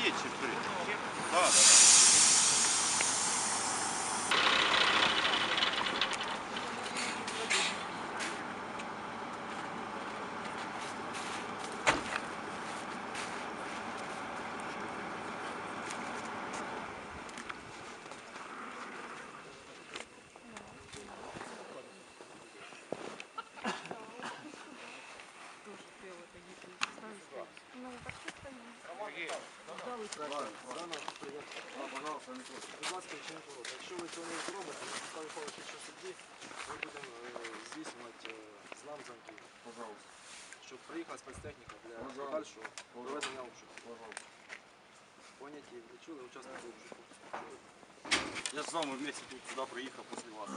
чуть вперед. Да, да, да. Чи не. Якщо ви цього не зробите, поставимо паличі що судді, ми будемо е, здійснювати е, злам замків. Пожалуйста. Щоб приїхала спецтехніка для Пожалуйста. подальшого проведення обшуку. Пожалуйста. Поняті, ви чули учасники обшуку? Я з вами вместе тут сюди приїхав после вас.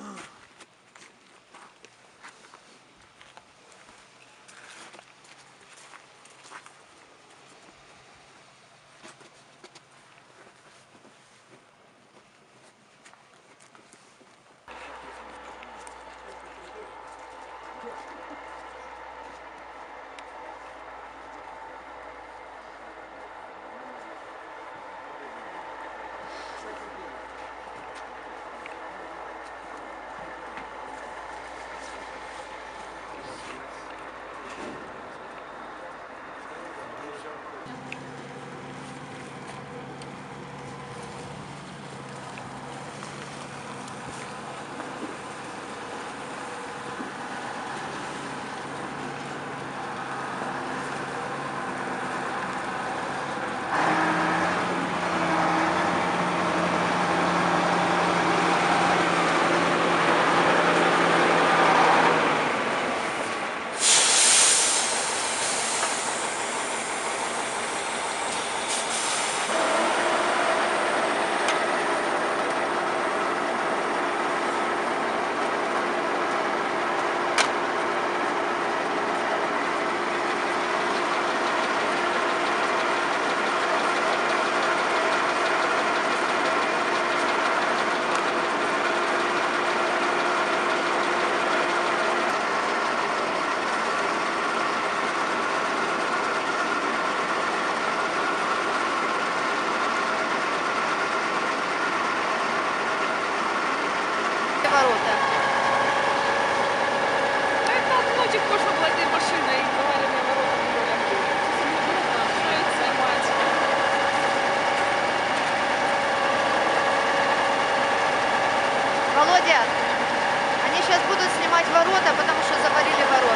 Володя, они сейчас будут снимать ворота, потому что заварили ворота.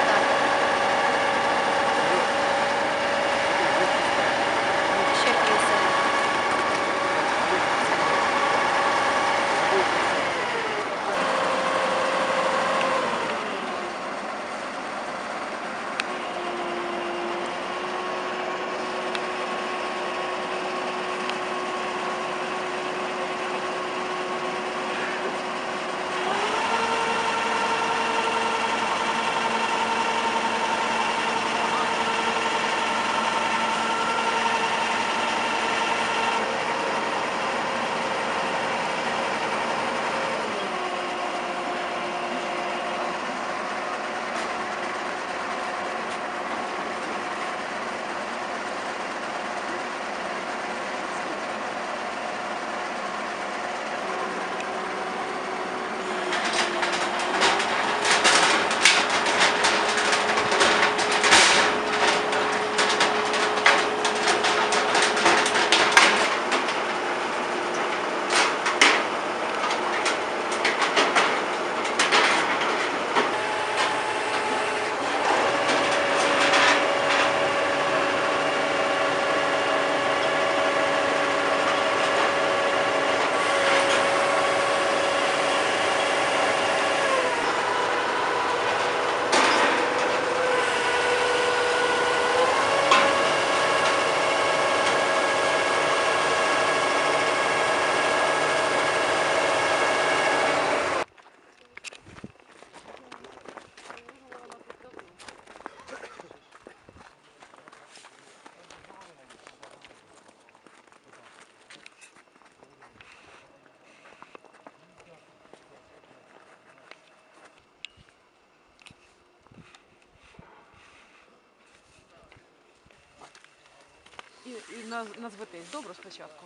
І наз- назветесь. Добре спочатку.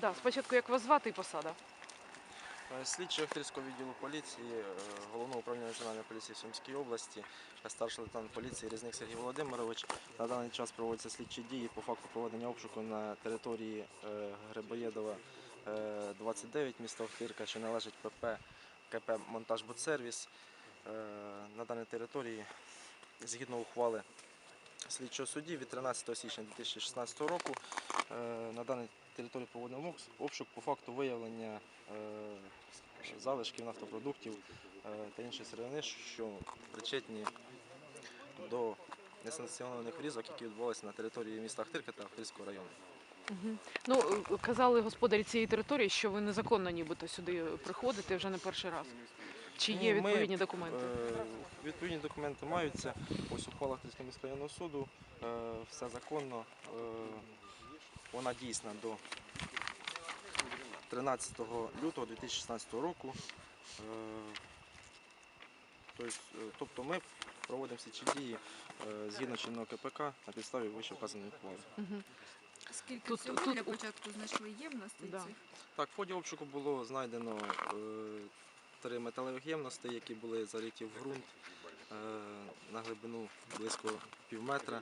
Да, спочатку як вас звати і посада. Е, Слідчий Охтирського відділу поліції е, Головного управління Національної поліції в Сумській області, е, старший лейтенант поліції Різник Сергій Володимирович. На даний час проводяться слідчі дії по факту проведення обшуку на території Грибоєдова е, 29 міста Охтирка, що належить ПП КП «Монтажбудсервіс». Е, На даній території згідно ухвали слідчого судді від 13 січня 2016 року е, на даній території проводимо обс- обшук по факту виявлення е, залишків нафтопродуктів та іншої сировини, що причетні до несанкціонованих врізок, які відбувалися на території міста Ахтирка та Ахтирського району. Ну, казали господарі цієї території, що ви незаконно нібито сюди приходите вже не перший раз. Чи є ми, відповідні документи? Е, Відповідні документи маються. Ось ухвала Ахтирського міськрайонного суду. е, Все законно. е, Вона дійсна до 13 лютого 2016 року. Е, Тобто, е, Тобто ми проводимо слідчі дії е, згідно чинного КПК на підставі вище вказаної ухвали. Скільки Тут- всього тут- для початку знайшли ємностей Да. цих? Так, в ході обшуку було знайдено е, три металевих ємності, які були зариті в ґрунт е, на глибину близько пів метра.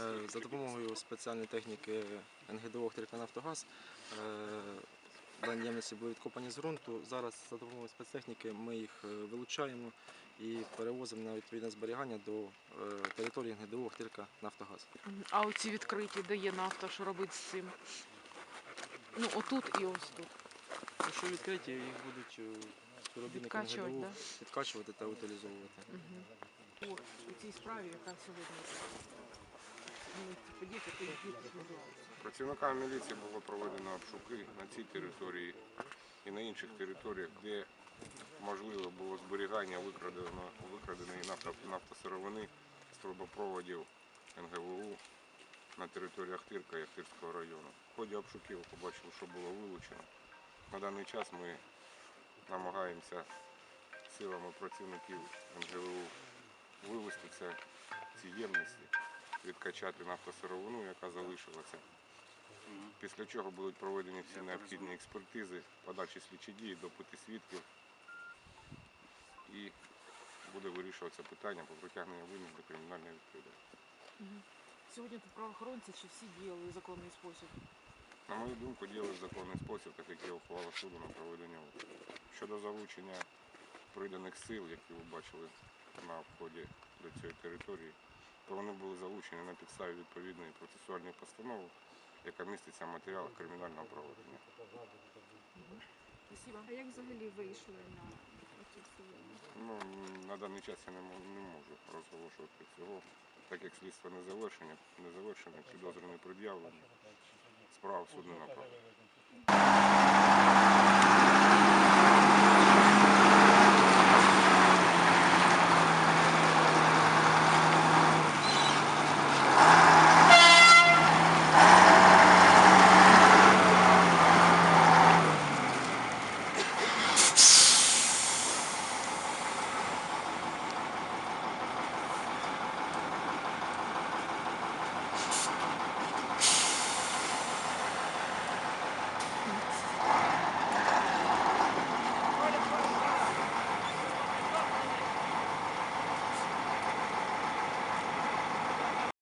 Е, за допомогою спеціальної техніки НГДО «Охтирканафтогаз» е, дані ємності були відкопані з ґрунту. Зараз за допомогою спецтехніки ми їх вилучаємо і перевозимо на відповідне зберігання до території НГДО «Охтирка Нафтогаз». А оці відкриті, де є нафта, що робити з цим? Ну, отут і ось тут. Якщо відкриті, їх будуть Відкачувати, да? відкачувати та утилізовувати. О, у цій справі, яка сьогодні. Ну, подіти, Працівниками міліції було проведено обшуки на цій території і на інших територіях, де можливо було зберігання викрадено, викраденої нафто, нафтосировини з трубопроводів НГВУ на території Ахтирка і Ахтирського району. В ході обшуків побачили, що було вилучено. На даний час ми намагаємося силами працівників НГВУ вивести це, ці ємності, відкачати нафтосировину, яка залишилася. Після чого будуть проведені всі необхідні експертизи, подальші слідчі дії, допити свідків і буде вирішуватися питання про притягнення винних до кримінальної відповідальності. Сьогодні тут правоохоронці чи всі діяли у законний спосіб? На мою думку, діяли в законний спосіб, так як є ухвала суду на проведення обшуку. Щодо залучення приданих сил, які ви бачили на вході до цієї території, то вони були залучені на підставі відповідної процесуальної постанови, яка міститься в матеріалах кримінального провадження. Спасибо. А як взагалі вийшли на хвилину? Ну, на даний час я не, можу розголошувати цього, так як слідство не завершене, не завершене, підозри не пред'явлені, справа в суд не направлена.